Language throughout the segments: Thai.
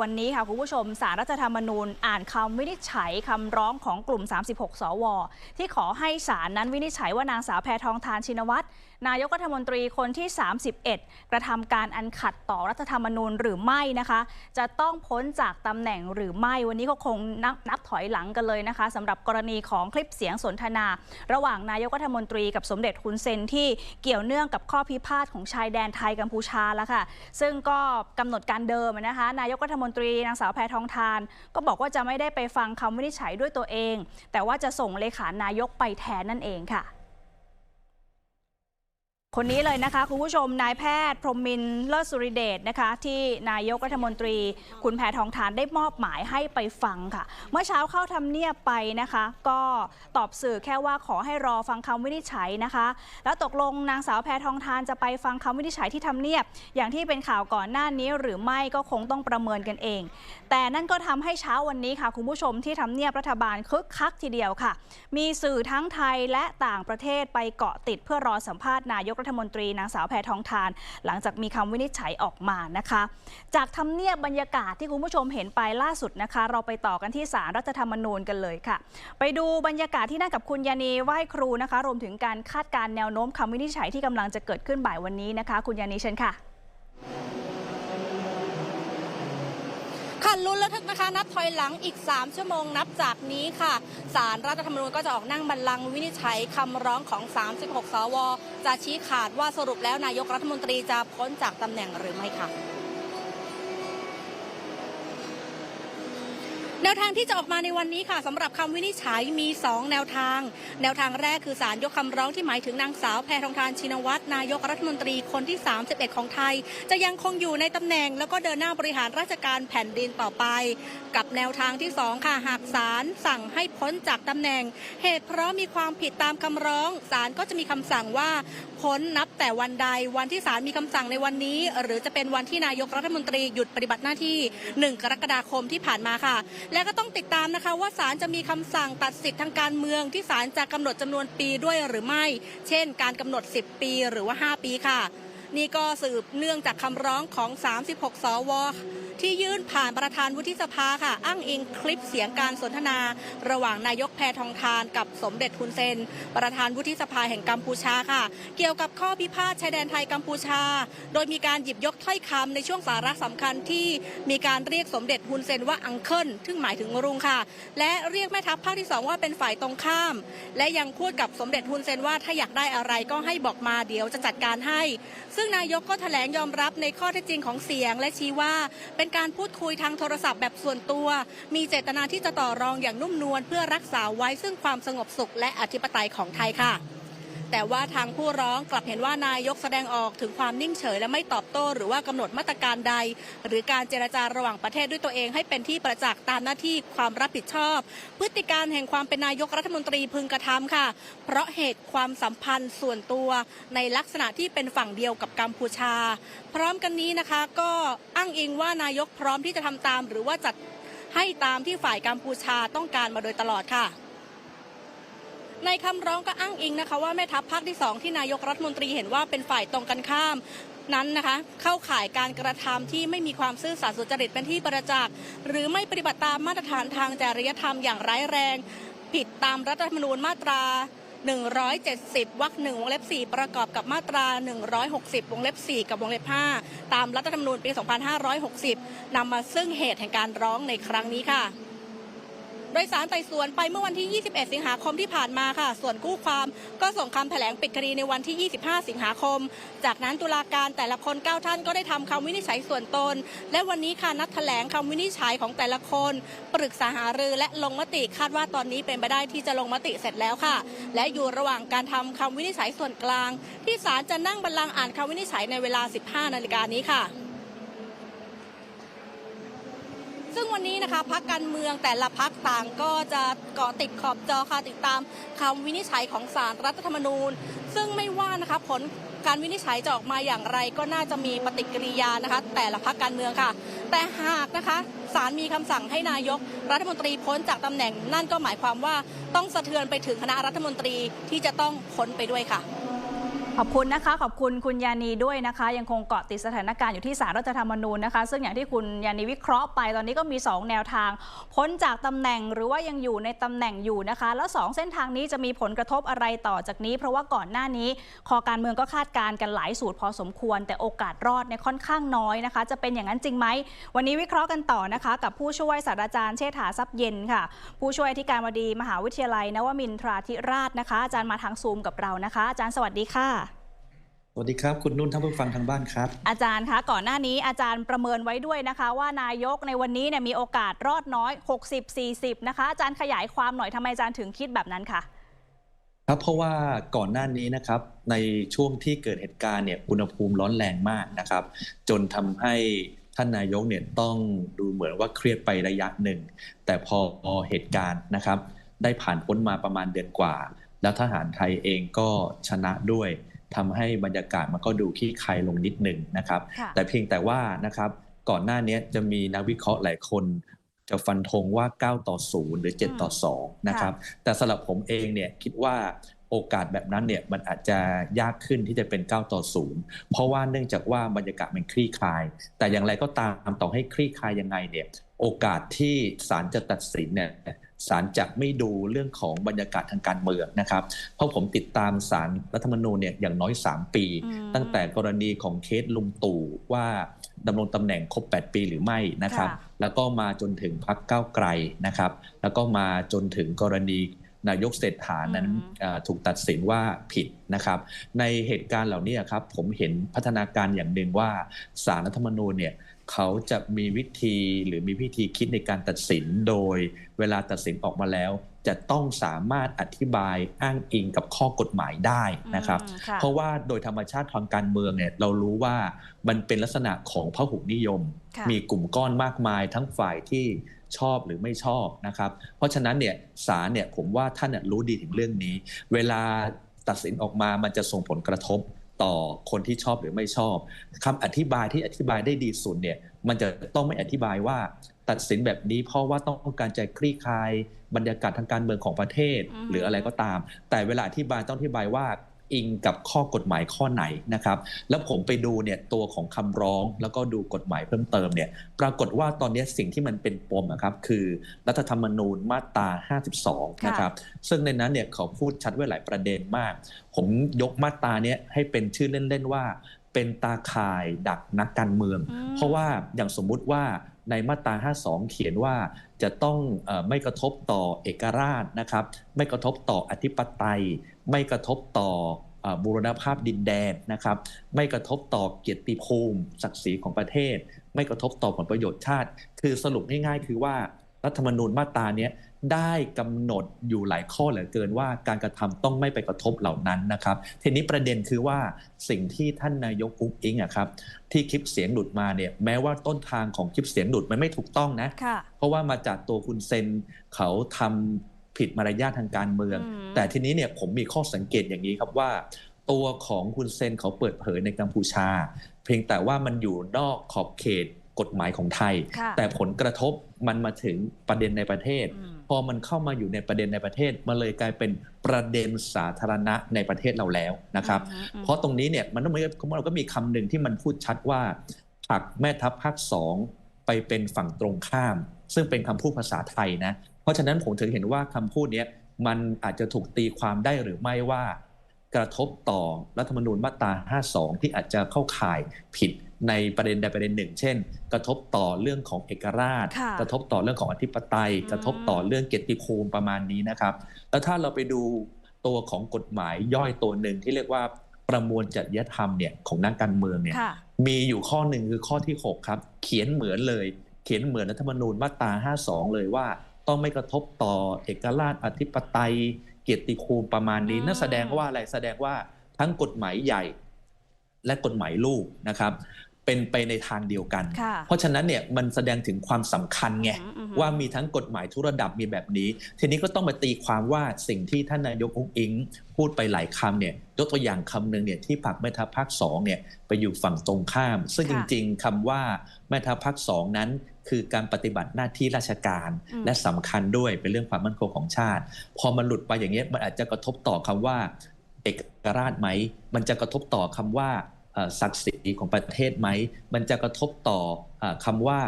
วันนี้ค่ะคุณผู้ชมสารรัฐธรรมนูญอ่านคำวินิจฉัยคำร้องของกลุ่ม 36 สว ที่ขอให้ศาลนั้นวินิจฉัยว่านางสาวแพทองทานชินวัตรนายกรัฐมนตรีคนที่ 31 กระทำการอันขัดต่อรัฐธรรมนูญหรือไม่นะคะ จะต้องพ้นจากตำแหน่งหรือไม่วันนี้ก็คงนับนับถอยหลังกันเลยนะคะสำหรับกรณีของคลิปเสียงสนทนา ระหว่างนายกรัฐมนตรีกับสมเด็จฮุนเซนที่เกี่ยวเนื่องกับข้อพิพาทของชายแดนไทยกัมพูชาแล้วค่ะซึ่งก็กำหนดการเดิมนะคะ นายกรัฐมนตรีนางสาวแพทองทาน ก็บอกว่าจะไม่ได้ไปฟังคำวินิจฉัยด้วยตัวเอง แต่ว่าจะส่งเลขานายกไปแทนนั่นเองค่ะ คนนี้เลยนะคะ คุณผู้ชมนายแพทย์พรมมินเลิศสุริเดชนะคะ ที่นายกรัฐมนตรี คุณแพทองทานได้มอบหมายให้ไปฟังค่ะ เมื่อเช้าเข้าทำเนียบไปนะคะ ก็ตอบสื่อแค่ว่าขอให้รอฟังคำวินิจฉัยนะคะ แล้วตกลงนางสาวแพทองทานจะไปฟังคำวินิจฉัยที่ทำเนียบ อย่างที่เป็นข่าวก่อนหน้านี้หรือไม่ก็คงต้องประเมินกันเอง แต่นั่นก็ทำให้เช้าวันนี้ค่ะ คุณผู้ชมที่ทำเนียบรัฐบาลคึกคักทีเดียวค่ะ มีสื่อทั้งไทยและต่างประเทศไปเกาะติดเพื่อรอสัมภาษณ์นายกรัฐมนตรีนางสาวแพทองทาน หลังจากมีคำวินิจฉัยออกมานะคะ จากทำเนียบบรรยากาศที่คุณผู้ชมเห็นไปล่าสุดนะคะ เราไปต่อกันที่ศาลรัฐธรรมนูญกันเลยค่ะ ไปดูบรรยากาศที่นั่งกับคุณยานีไหว้ครูนะคะ รวมถึงการคาดการแนวโน้มคำวินิจฉัยที่กำลังจะเกิดขึ้นบ่ายวันนี้นะคะ คุณยานีเชิญค่ะ ค่ะลุ้นระทึกนะคะนับถอยหลังอีก 3 ชั่วโมงนับจากนี้ค่ะสารรัฐธรรมนูญก็จะออกนั่งบัลลังก์วินิจฉัยคำร้องของ 36 สว จะชี้ขาดว่าสรุปแล้วนายกรัฐมนตรีจะพ้นจากตำแหน่งหรือไม่ค่ะ แนวทางที่จะออกมาในวันนี้ค่ะสำหรับคำวินิจฉัยมี 2 แนวทาง แนวทางแรกคือสารยกคำร้องที่หมายถึงนางสาวแพทองทานชินวัตรนายกรัฐมนตรีคนที่ 31 ของไทย จะยังคงอยู่ในตำแหน่ง แล้วก็เดินหน้าบริหารราชการแผ่นดินต่อไป กับแนวทางที่ 2 ค่ะหากศาลสั่งให้พ้นจากตำแหน่ง เหตุเพราะมีความผิดตามคำร้องศาลก็จะมีคำสั่งว่าพ้นนับแต่วันใดวันที่ศาลมีคำสั่งในวันนี้ หรือจะเป็นวันที่นายกรัฐมนตรีหยุดปฏิบัติหน้าที่ 1 กรกฎาคมที่ผ่านมาค่ะ และก็ต้องติดตามนะคะว่าศาลจะมีคำสั่งตัดสิทธิ์ทางการเมืองที่ศาลจะกำหนดจำนวนปีด้วยหรือไม่ เช่น การกำหนด 10 ปีหรือว่า 5 ปีค่ะ นี่ก็สืบเนื่องจากคำร้องของ 36 สว ที่ยื่นผ่านประธานวุฒิสภาค่ะ อ้างอิงคลิปเสียงการสนทนา ระหว่างนายกแพทองทานกับสมเด็จฮุนเซน ประธานวุฒิสภาแห่งกัมพูชาค่ะ เกี่ยวกับข้อพิพาทชายแดนไทยกัมพูชา โดยมีการหยิบยกถ้อยคำในช่วงสาระสำคัญที่มีการเรียกสมเด็จฮุนเซนว่าอังเคิลซึ่งหมายถึงลุงค่ะ และเรียกแม่ทัพภาคที่สองว่าเป็นฝ่ายตรงข้าม และยังพูดกับสมเด็จฮุนเซนว่าถ้าอยากได้อะไรก็ให้บอกมาเดี๋ยวจะจัดการให้ ซึ่งนายกก็แถลงยอมรับในข้อเท็จจริงของเสียงและชี้ว่าเป็นเป็นการพูดคุยทางโทรศัพท์แบบส่วนตัว มีเจตนาที่จะต่อรองอย่างนุ่มนวลเพื่อรักษาไว้ซึ่งความสงบสุขและอธิปไตยของไทยค่ะ แต่ว่าทางผู้ร้องกลับเห็นว่านายกแสดงออกถึงความนิ่งเฉย และไม่ตอบโต้ หรือว่ากำหนดมาตรการใด หรือการเจรจาระหว่างประเทศด้วยตัวเอง ให้เป็นที่ประจักษ์ตามหน้าที่ความรับผิดชอบ พฤติการแห่งความเป็นนายกรัฐมนตรีพึงกระทำค่ะ เพราะเหตุความสัมพันธ์ส่วนตัวในลักษณะที่เป็นฝั่งเดียวกับกัมพูชา พร้อมกันนี้นะคะก็อ้างอิงว่านายกพร้อมที่จะทำตาม หรือว่าจัดให้ตามที่ฝ่ายกัมพูชาต้องการมาโดยตลอดค่ะ ในคำร้องก็อ้างอิงนะคะ ว่าแม่ทัพภาคที่ 2 ที่นายกรัฐมนตรีเห็นว่าเป็นฝ่ายตรงกันข้ามนั้นนะคะเข้าข่ายการกระทำที่ไม่มีความซื่อสัตย์สุจริตเป็นที่ประจักษ์หรือไม่ปฏิบัติตามมาตรฐานทางจริยธรรมอย่างร้ายแรง ผิดตามรัฐธรรมนูญมาตรา 170 วรรคหนึ่งวงเล็บ 4 ประกอบกับมาตรา 160 วงเล็บ 4 กับวงเล็บ 5 ตามรัฐธรรมนูญปี 2560 นำมาซึ่งเหตุแห่งการร้องในครั้งนี้ค่ะ โดยสารไต่สวนไปเมื่อวันที่ 21 สิงหาคมที่ผ่านมาค่ะ ส่วนกู้ความก็ส่งคำแถลงปิดคดีในวันที่ 25 สิงหาคม จากนั้นตุลาการแต่ละคน 9 ท่านก็ได้ทำคำวินิจฉัยส่วนตน และวันนี้ค่ะนัดแถลงคำวินิจฉัยของแต่ละคน ปรึกษาหารือและลงมติคาดว่าตอนนี้เป็นไปได้ที่จะลงมติเสร็จแล้วค่ะ และอยู่ระหว่างการทำคำวินิจฉัยส่วนกลาง ที่ศาลจะนั่งบัลลังก์อ่านคำวินิจฉัยในเวลา 15 นาฬิกานี้ค่ะ ซึ่งวันนี้นะคะพักการเมืองแต่ละพักต่างก็จะเกาะติดขอบจอค่ะติดตามคำวินิจฉัยของศาลรัฐธรรมนูญ ซึ่งไม่ว่านะคะผลการวินิจฉัยจะออกมาอย่างไรก็น่าจะมีปฏิกิริยานะคะ แต่ละพักการเมืองค่ะ แต่หากนะคะศาลมีคำสั่งให้นายกรัฐมนตรีพ้นจากตำแหน่ง นั่นก็หมายความว่าต้องสะเทือนไปถึงคณะรัฐมนตรีที่จะต้องพ้นไปด้วยค่ะ ขอบคุณนะคะ ขอบคุณคุณยานีด้วยนะคะ ยังคงเกาะติดสถานการณ์อยู่ที่สารรัฐธรรมนูญนะคะ ซึ่งอย่างที่คุณยานีวิเคราะห์ไปตอนนี้ก็มี 2 แนวทาง พ้นจากตำแหน่งหรือว่ายังอยู่ในตำแหน่งอยู่นะคะ แล้ว 2 เส้นทางนี้จะมีผลกระทบอะไรต่อจากนี้ เพราะว่าก่อนหน้านี้ คอการเมืองก็คาดการณ์กันหลายสูตรพอสมควร แต่โอกาสรอดเนี่ยค่อนข้างน้อยนะคะ จะเป็นอย่างนั้นจริงไหมวันนี้วิเคราะห์กันต่อนะคะ กับผู้ช่วยศาสตราจารย์เชษฐาทรัพย์เย็นค่ะ ผู้ช่วยอธิการบดีมหาวิทยาลัยนวมินทราธิราชนะคะอาจารย์มาทางซูมกับเรานะคะ อาจารย์สวัสดีค่ะ สวัสดีครับ คุณนุ่นท่านผู้ฟังทางบ้านครับ อาจารย์คะก่อนหน้านี้อาจารย์ประเมินไว้ด้วยนะคะ ว่านายกในวันนี้เนี่ยมีโอกาสรอดน้อย 60-40 นะคะ อาจารย์ขยายความหน่อยทำไมอาจารย์ถึงคิดแบบนั้นคะครับเพราะว่าก่อนหน้านี้นะครับในช่วงที่เกิดเหตุการณ์เนี่ยอุณหภูมิร้อนแรงมากนะครับ จนทำให้ท่านนายกเนี่ยต้องดูเหมือนว่าเครียดไประยะหนึ่ง แต่พอเหตุการณ์นะครับ ได้ผ่านพ้นมาประมาณเดือนกว่า แล้วทหารไทยเองก็ชนะด้วย ทำให้บรรยากาศมันก็ดูคลี่คลายลงนิดหนึ่งนะครับค่ะแต่เพียงแต่ว่านะครับก่อนหน้านี้จะมีนักวิเคราะห์หลายคนจะฟันธงว่า 9 ต่อ 0 หรือ 7 ต่อ 2 นะครับ แต่สำหรับผมเองเนี่ยคิดว่าโอกาสแบบนั้นเนี่ยมันอาจจะยากขึ้นที่จะเป็น 9 ต่อ 0 เพราะว่าเนื่องจากว่าบรรยากาศมันคลี่คลาย แต่อย่างไรก็ตามต่อให้คลี่คลายยังไงเนี่ยโอกาสที่ศาลจะตัดสินเนี่ย ศาลจะไม่ดูเรื่องของบรรยากาศทางการเมืองนะครับ เพราะผมติดตามศาลรัฐธรรมนูญเนี่ยอย่างน้อย 3 ปีอืมตั้งแต่กรณีของเคสลุงตู่ว่าดำรงตำแหน่งครบ 8 ปีหรือไม่นะครับค่ะแล้วก็มาจนถึงพักก้าวไกลนะครับ แล้วก็มาจนถึงกรณีนายกเศรษฐานั้นอืมเอ่อถูกตัดสินว่าผิดนะครับ ในเหตุการณ์เหล่านี้ครับผมเห็นพัฒนาการอย่างหนึ่งว่าสารรัฐธรรมนูญเนี่ย เขาจะมีวิธีหรือมีวิธีคิดในการตัดสินโดยเวลาตัดสินออกมาแล้ว จะต้องสามารถอธิบายอ้างอิงกับข้อกฎหมายได้นะครับ เพราะว่าโดยธรรมชาติทางการเมืองเนี่ยเรารู้ว่ามันเป็นลักษณะของพหุนิยม มีกลุ่มก้อนมากมายทั้งฝ่ายที่ชอบหรือไม่ชอบนะครับ เพราะฉะนั้นเนี่ยศาลเนี่ยผมว่าท่านน่ะรู้ดีถึงเรื่องนี้ เวลาตัดสินออกมามันจะส่งผลกระทบ ต่อคนที่ชอบหรือไม่ชอบคำอธิบายที่อธิบายได้ดีสุดเนี่ยมันจะต้องไม่อธิบายว่าตัดสินแบบนี้เพราะว่าต้องการจะคลี่คลายบรรยากาศทางการเมืองของประเทศอืมหรืออะไรก็ตาม แต่เวลาอธิบายต้องอธิบายว่า อิงกับข้อกฎหมายข้อไหนนะครับ แล้วผมไปดูเนี่ยตัวของคำร้องแล้วก็ดูกฎหมายเพิ่มเติมเนี่ยปรากฏว่าตอนนี้สิ่งที่มันเป็นปมอะครับคือรัฐธรรมนูญมาตรา 52 นะครับ ซึ่งในนั้นเนี่ยเขาพูดชัดไว้หลายประเด็นมาก ผมยกมาตราเนี้ยให้เป็นชื่อเล่น ๆ ว่า เป็นตาข่ายดักนักการเมืองอืมเพราะว่าอย่างสมมุติว่า ในมาตรา 52 เขียนว่าจะต้องอไม่กระทบต่อเอกราชนะครับ ไม่กระทบต่ออธิปไตย ไม่กระทบต่ออบูรณภาพดินแดนนะครับ ไม่กระทบต่อเกียรติภูมิศักดิ์ศรีของประเทศ ไม่กระทบต่อผลประโยชน์ชาติ คือสรุปง่ายๆ คือว่ารัฐธรรมนูญมาตราเนี้ย ได้กำหนดอยู่หลายข้อเหลือเกินว่าการกระทำต้องไม่ไปกระทบเหล่านั้นนะครับทีนี้ประเด็นคือว่าสิ่งที่ท่านนายกอุ๊งอิงอะครับที่คลิปเสียงหลุดมาเนี่ยแม้ว่าต้นทางของคลิปเสียงหลุดมันไม่ถูกต้องนะค่ะเพราะว่ามาจากตัวคุณเซนเขาทำผิดมารยาททางการเมืองอืมแต่ทีนี้เนี่ยผมมีข้อสังเกตอย่างนี้ครับว่า ตัวของคุณเซนเขาเปิดเผยในกัมพูชา เพียงแต่ว่ามันอยู่นอกขอบเขตกฎหมายของไทยค่ะแต่ผลกระทบมันมาถึงประเด็นในประเทศอืม พอมันเข้ามาอยู่ในประเด็นในประเทศมันเลยกลายเป็นประเด็นสาธารณะในประเทศเราแล้วนะครับอืมอืมเพราะตรงนี้เนี่ยมันต้องมีเราก็มีคำหนึ่งที่มันพูดชัดว่าผลักแม่ทัพภาคสองไปเป็นฝั่งตรงข้าม ซึ่งเป็นคำพูดภาษาไทยนะ เพราะฉะนั้นผมถึงเห็นว่าคำพูดเนี้ยมันอาจจะถูกตีความได้หรือไม่ว่ากระทบต่อรัฐธรรมนูญมาตรา 52 ที่อาจจะเข้าข่ายผิด ในประเด็นใดประเด็นหนึ่ง เช่น กระทบต่อเรื่องของเอกราชค่ะกระทบต่อเรื่องของอธิปไตยอืมกระทบต่อเรื่องเกียรติภูมิประมาณนี้นะครับ แล้วถ้าเราไปดูตัวของกฎหมายย่อยตัวหนึ่งที่เรียกว่าประมวลจริยธรรมเนี่ยของนักการเมืองเนี่ยค่ะมีอยู่ข้อหนึ่งคือข้อที่ 6 ครับ เขียนเหมือนเลย เขียนเหมือนรัฐธรรมนูญมาตรา 52 เลยว่า ต้องไม่กระทบต่อเอกราชอธิปไตย เกียรติภูมิประมาณนี้อืมนั่นแสดงว่าอะไรแสดงว่าทั้งกฎหมายใหญ่และกฎหมายลูกนะครับ เป็นไปในทางเดียวกันค่ะเพราะฉะนั้นเนี่ยมันแสดงถึงความสำคัญไงอืมอืมว่ามีทั้งกฎหมายทุกระดับมีแบบนี้ ทีนี้ก็ต้องมาตีความว่าสิ่งที่ท่านนายกอุ้งอิง พูดไปหลายคำเนี่ยยกตัวอย่างคำหนึ่งเนี่ยที่ผลักแม่ทัพภาคสองเนี่ยไปอยู่ฝั่งตรงข้าม ซึ่งจค่ะริง ๆคำว่าแม่ทัพภาคสองนั้น คือการปฏิบัติหน้าที่ราชการอืมและสำคัญด้วยเป็นเรื่องความมั่นคงของชาติ พอมันหลุดไปอย่างเงี้ยมันอาจจะกระทบต่อคำว่าเอกราชไหม มันจะกระทบต่อคำว่าเอ่อ ศักดิ์ศรีของประเทศไหม มันจะกระทบต่อเออคำว่า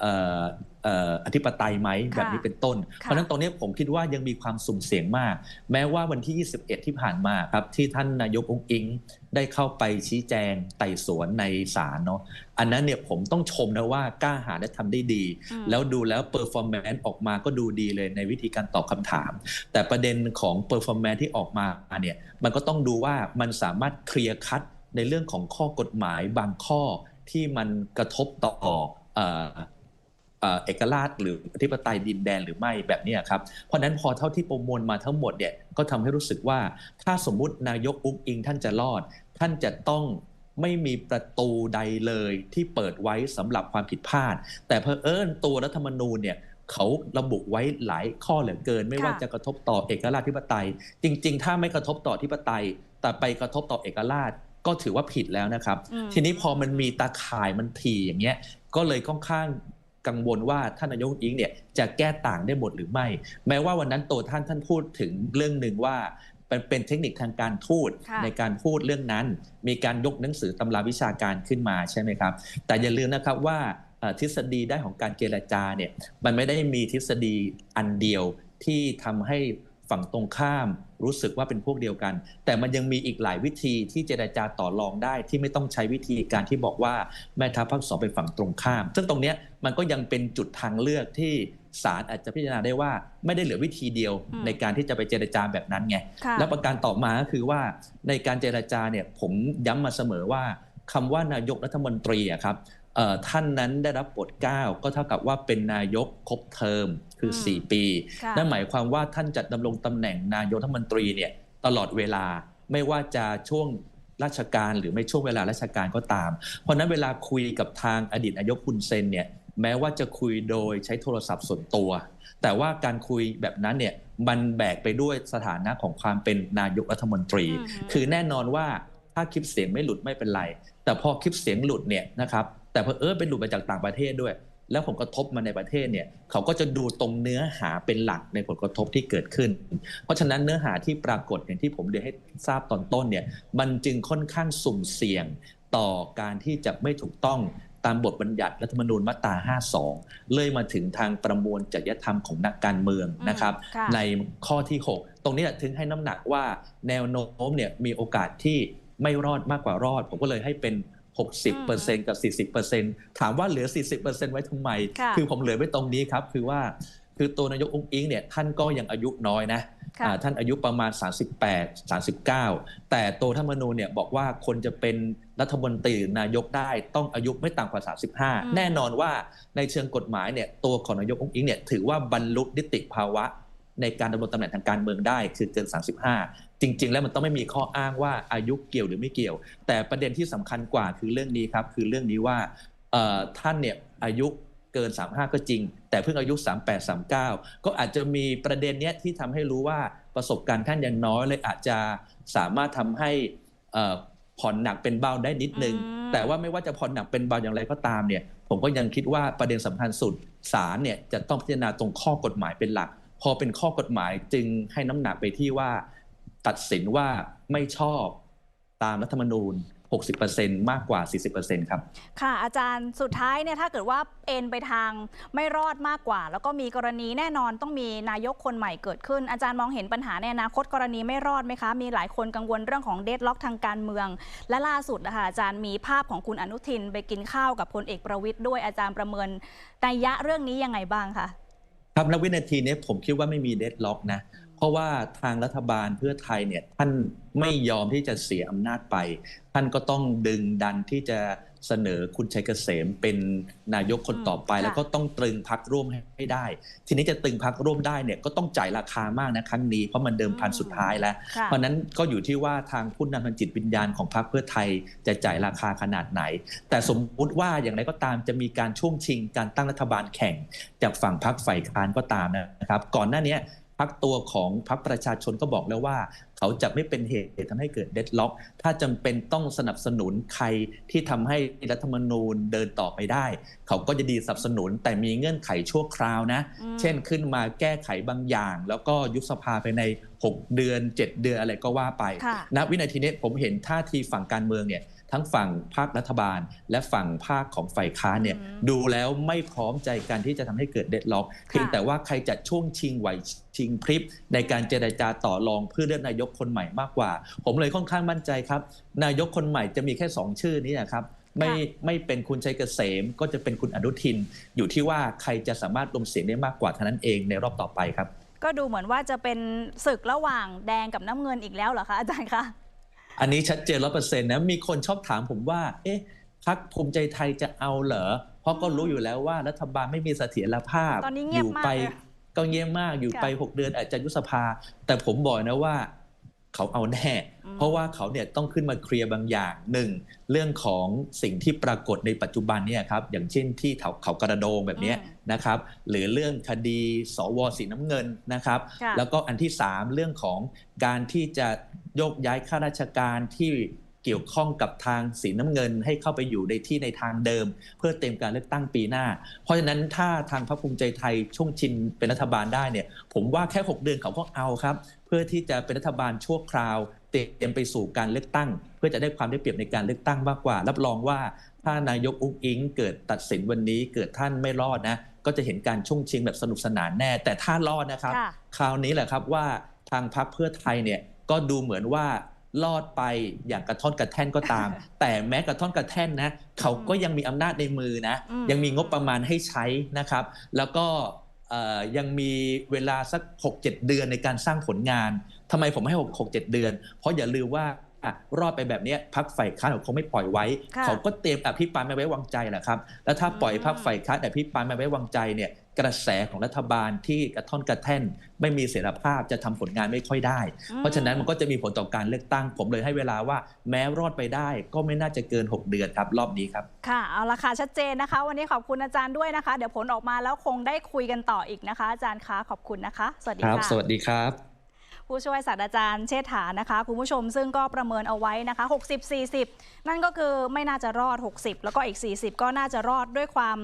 เอ่อเอ่ออธิปไตยไหมค่ะแบบนี้เป็นต้น เพราะฉะนั้นตรงนี้ผมคิดว่ายังมีความสุ่มเสี่ยงมาก แม้ว่าวันที่ 21 ที่ผ่านมาครับที่ท่านนายกองค์อิงได้เข้าไปชี้แจงไต่สวนในศาลเนาะอันนั้นเนี่ยผมต้องชมนะว่ากล้าหาญและทำได้ดีอืมแล้วดูแล้วเปอร์ฟอร์แมนซ์ออกมาก็ดูดีเลยในวิธีการตอบคำถาม แต่ประเด็นของเปอร์ฟอร์แมนซ์ที่ออกมาเนี่ยมันก็ต้องดูว่ามันสามารถเคลียร์คัด ในเรื่องของข้อกฎหมายบางข้อที่มันกระทบต่อเอ่อเอกราชหรืออธิปไตยดินแดนหรือไม่แบบนี้ครับ เพราะนั้นพอเท่าที่ประมวลมาทั้งหมดเนี่ยก็ทำให้รู้สึกว่าถ้าสมมุตินายกอุ้งอิงท่านจะรอด ท่านจะต้องไม่มีประตูใดเลยที่เปิดไว้สำหรับความผิดพลาด แต่เพอเอิญตัวรัฐธรรมนูญเนี่ยเขาระบุไว้หลายข้อเหลือเกิน ไม่ว่าจะกระทบต่อเอกราชธิปไตย จริง ๆ ถ้าไม่กระทบต่อธิปไตย แต่ไปกระทบต่อเอกราช ก็ถือว่าผิดแล้วนะครับอืมทีนี้พอมันมีตาข่ายมันถี่อย่างเงี้ยก็เลยค่อนข้างกังวลว่าท่านนายกอิงเนี่ยจะแก้ต่างได้หมดหรือไม่ แม้ว่าวันนั้นตัวท่านท่านพูดถึงเรื่องหนึ่งว่าเป็นเป็นเทคนิคทางการทูตค่ะในการพูดเรื่องนั้น มีการยกหนังสือตำราวิชาการขึ้นมาใช่ไหมครับ แต่อย่าลืมนะครับว่าเอ่อทฤษฎีได้านของการเจรจาเนี่ยมันไม่ได้มีทฤษฎีอันเดียวที่ทำให้ฝั่งตรงข้าม รู้สึกว่าเป็นพวกเดียวกัน แต่มันยังมีอีกหลายวิธีที่เจรจาต่อรองได้ที่ไม่ต้องใช้วิธีการที่บอกว่าแม่ทัพภาคสองเป็นฝั่งตรงข้าม ซึ่งตรงเนี้ยมันก็ยังเป็นจุดทางเลือกที่ศาลอาจจะพิจารณาได้ว่าไม่ได้เหลือวิธีเดียวอืมในการที่จะไปเจรจาแบบนั้นไงค่ะและประการต่อมาก็คือว่าในการเจรจาเนี่ยผมย้ำมาเสมอว่าคำว่านายกรัฐมนตรีอะครับเอ่อ ท่านนั้นได้รับบทเกล้าก็เท่ากับว่าเป็นนายกครบเทอมคืออืม4ปีค่ะนั่นหมายความว่าท่านจะดำรงตำแหน่งนายกรัฐมนตรีเนี่ยตลอดเวลาไม่ว่าจะช่วงราชการหรือไม่ช่วงเวลาราชการก็ตาม เพราะฉะนั้นเวลาคุยกับทางอดีตนายกคุณเซนเนี่ยแม้ว่าจะคุยโดยใช้โทรศัพท์ส่วนตัว แต่ว่าการคุยแบบนั้นเนี่ยมันแบกไปด้วยสถานะของความเป็นนายกรัฐมนตรีอือฮึคือแน่นอนว่าถ้าคลิปเสียงไม่หลุดไม่เป็นไร แต่พอคลิปเสียงหลุดเนี่ยนะครับ แต่เพอเออไปหลุดมาจากต่างประเทศด้วย แล้วผลกระทบมาในประเทศเนี่ยเขาก็จะดูตรงเนื้อหาเป็นหลักในผลกระทบที่เกิดขึ้น เพราะฉะนั้นเนื้อหาที่ปรากฏอย่างที่ผมเรียนให้ทราบตอนต้นเนี่ยมันจึงค่อนข้างสุ่มเสี่ยงต่อการที่จะไม่ถูกต้องตามบทบัญญัติรัฐธรรมนูญมาตรา 52 เลยมาถึงทางประมวลจริยธรรมของนักการเมืองนะครับค่ะในข้อที่ 6 ตรงนี้แหละถึงให้น้ำหนักว่าแนวโน้มเนี่ยมีโอกาสที่ไม่รอดมากกว่ารอด ผมก็เลยให้เป็น 60%กับ 40%ถามว่าเหลือ 40%ไว้ทำไมค่ะคือผมเหลือไว้ตรงนี้ครับ คือว่าคือตัวนายกองค์อิงเนี่ยท่านก็ยังอายุน้อยนะค่ะอ่าท่านอายุประมาณ 38 39 แต่ตัวธรรมนูญเนี่ยบอกว่าคนจะเป็นรัฐมนตรีหรือนายกได้ต้องอายุไม่ต่ำกว่าอืม35 แน่นอนว่าในเชิงกฎหมายเนี่ยตัวของนายกองค์อิงเนี่ยถือว่าบรรลุนิติภาวะในการดำรงตำแหน่งทางการเมืองได้คือเกิน 35 จริง ๆ แล้วมันต้องไม่มีข้ออ้างว่าอายุเกี่ยวหรือไม่เกี่ยว แต่ประเด็นที่สำคัญกว่าคือเรื่องนี้ครับ คือเรื่องนี้ว่าเอ่อท่านเนี่ยอายุเกิน 35 ก็จริง แต่เพิ่งอายุ 38 39 ก็อาจจะมีประเด็นเนี้ยที่ทำให้รู้ว่าประสบการณ์ท่านยังน้อยเลยอาจจะสามารถทำให้เอ่อผ่อนหนักเป็นเบาได้นิดนึงอืมแต่ว่าไม่ว่าจะผ่อนหนักเป็นเบาอย่างไรก็ตามเนี่ยผมก็ยังคิดว่าประเด็นสำคัญสุดศาลเนี่ยจะต้องพิจารณาตรงข้อกฎหมายเป็นหลัก พอเป็นข้อกฎหมายจึงให้น้ำหนักไปที่ว่า ตัดสินว่าไม่ชอบตามรัฐธรรมนูญ 60%มากกว่า 40%ครับ ค่ะ อาจารย์สุดท้ายเนี่ยถ้าเกิดว่าเอ็นไปทางไม่รอดมากกว่า แล้วก็มีกรณีแน่นอนต้องมีนายกคนใหม่เกิดขึ้น อาจารย์มองเห็นปัญหาในอนาคตกรณีไม่รอดไหมคะ มีหลายคนกังวลเรื่องของเดดล็อกทางการเมือง และล่าสุดนะคะอาจารย์มีภาพของคุณอนุทินไปกินข้าวกับพลเอกประวิทย์ด้วยอาจารย์ประเมินนัยยะเรื่องนี้ยังไงบ้างคะครับณวินาทีนี้ผมคิดว่าไม่มีเดดล็อกนะ เพราะว่าทางรัฐบาลเพื่อไทยเนี่ยท่านไม่ยอมที่จะเสียอำนาจไป ท่านก็ต้องดึงดันที่จะเสนอคุณชัยเกษมเป็นนายกคนต่อไปอืมค่ะแล้วก็ต้องตรึงพักร่วมให้ได้ ทีนี้จะตรึงพักร่วมได้เนี่ยก็ต้องจ่ายราคามากนะครั้งนี้เพราะมันเดิมพันสุดท้ายแล้วค่ะเพราะฉะนั้นก็อยู่ที่ว่าทางผู้นำทางจิตวิญญาณของพรรคเพื่อไทยจะจ่ายราคาขนาดไหน แต่สมมุติว่าอย่างไรก็ตามจะมีการช่วงชิงการตั้งรัฐบาลแข่งจากฝั่งพรรคฝ่ายค้านก็ตามนะครับ ก่อนหน้านี้ พักตัวของพรรคประชาชนก็บอกแล้วว่า เขาจะไม่เป็นเหตุทำให้เกิดเดดล็อก ถ้าจำเป็นต้องสนับสนุนใครที่ทำให้รัฐธรรมนูญเดินต่อไปได้ เขาก็จะดีสนับสนุนแต่มีเงื่อนไขชั่วคราวนะอืมเช่นขึ้นมาแก้ไขบางอย่าง แล้วก็ยุบสภาไปใน 6 เดือน 7 เดือนอะไรก็ว่าไปค่ะณวินาทีนี้ผมเห็นท่าทีฝั่งการเมืองเนี่ย ทั้งฝั่งภาครัฐบาล และฝั่งภาคของฝ่ายค้านเนี่ยอืมดูแล้วไม่พร้อมใจกันที่จะทำให้เกิดเดดล็อกเพียงแต่ว่าใครจะช่วงชิงไหวชิงพริบในการเจรจาต่อรองเพื่อเลือกนายกคนใหม่มากกว่า ผมเลยค่อนข้างมั่นใจครับ นายกคนใหม่จะมีแค่ 2 ชื่อนี้นะครับไม่ค่ะไม่เป็นคุณชัยเกษมก็จะเป็นคุณอนุทิน อยู่ที่ว่าใครจะสามารถรวมเสียงได้มากกว่าเท่านั้นเองในรอบต่อไปครับ ก็ดูเหมือนว่าจะเป็นศึกระหว่างแดงกับน้ำเงินอีกแล้วเหรอคะอาจารย์คะ อันนี้ชัดเจนร้อเปอร์เซ็นต์นะมีคนชอบถามผมว่า เอ๊ะพักภูมิใจไทยจะเอาเหรอ เพราะก็รู้อยู่แล้วว่ารัฐบาลไม่มีเสถียรภาพตอนนี้เงียบอยู่มากไปเลยก็เงียบมากอยู่ค่ะไป 6 เดือนอาจจะยุบสภา แต่ผมบอกนะว่า เขาเอาแน่อืมเพราะว่าเขาเนี่ยต้องขึ้นมาเคลียร์บางอย่างหนึ่งเรื่องของสิ่งที่ปรากฏในปัจจุบันเนี่ยครับอย่างเช่นที่เขาเขากระโดงแบบเนี้ยนะครับ หรือเรื่องคดีสวสีน้ำเงินนะครับค่ะแล้วก็อันที่ 3 เรื่องของการที่จะโยกย้ายข้าราชการที่ เกี่ยวข้องกับทางสีน้ำเงินให้เข้าไปอยู่ในที่ในทางเดิม เพื่อเตรียมการเลือกตั้งปีหน้า เพราะฉะนั้นถ้าทางพรรคภูมิใจไทยช่วงชินเป็นรัฐบาลได้เนี่ยผมว่าแค่ 6 เดือนเขาก็เอาครับ เพื่อที่จะเป็นรัฐบาลชั่วคราว เตรียมไปสู่การเลือกตั้ง เพื่อจะได้ความได้เปรียบในการเลือกตั้งมากกว่า รับรองว่าถ้านายกอุ้งอิง เกิดตัดสินวันนี้เกิดท่านไม่รอดนะก็จะเห็นการช่วงชิงแบบสนุกสนานแน่ แต่ถ้ารอดนะครับค่ะคราวนี้แหละครับว่าทางพรรคเพื่อไทยเนี่ยก็ดูเหมือนว่า รอดไปอย่างกระท่อนกระแท่นก็ตาม แต่แม้กระท่อนกระแท่นนะเขาก็ยังมีอำนาจในมือนะอืมยังมีงบประมาณให้ใช้นะครับ แล้วก็เอ่อยังมีเวลาสัก 6-7 เดือนในการสร้างผลงานทำไมผมให้ 6-7 เดือน เพราะอย่าลืมว่าอะรอดไปแบบเนี้ยพักฝ่ายค้านเขาคงไม่ปล่อยไว้ค่ะเขาก็เตรียมอภิปรายไม่ไว้วางใจแหละครับ แล้วถ้าปล่อยอืมพักฝ่ายค้านอภิปรายไม่ไว้วางใจเนี่ย กระแสของรัฐบาลที่กระท่อนกระแท่น ไม่มีเสถียรภาพจะทำผลงานไม่ค่อยได้ เพราะฉะนั้นมันก็จะมีผลต่อการเลือกตั้ง ผมเลยให้เวลาว่าแม้รอดไปได้ ก็ไม่น่าจะเกิน 6 เดือนครับรอบนี้ครับค่ะเอาละค่ะชัดเจนนะคะ วันนี้ขอบคุณอาจารย์ด้วยนะคะ เดี๋ยวผลออกมาแล้วคงได้คุยกันต่ออีกนะคะ อาจารย์คะขอบคุณนะคะ สวัสดีครับค่ะสวัสดีครับ ผู้ช่วยศาสตราจารย์เชษฐานะคะ คุณผู้ชมซึ่งก็ประเมินเอาไว้นะคะ 60 40 นั่นก็คือไม่น่าจะรอด 60 แล้วก็อีก 40 ก็น่าจะรอดด้วยความ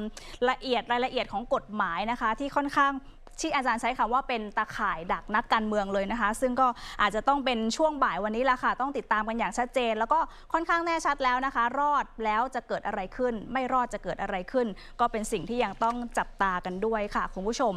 ละเอียดรายละเอียดของกฎหมายนะคะ ที่ค่อนข้างที่อาจารย์ใช้คำว่าเป็นตาข่ายดักนักการเมืองเลยนะคะ ซึ่งก็อาจจะต้องเป็นช่วงบ่ายวันนี้ละค่ะ ต้องติดตามกันอย่างชัดเจน แล้วก็ค่อนข้างแน่ชัดแล้วนะคะ รอดแล้วจะเกิดอะไรขึ้น ไม่รอดจะเกิดอะไรขึ้น ก็เป็นสิ่งที่ยังต้องจับตากันด้วยค่ะ คุณผู้ชม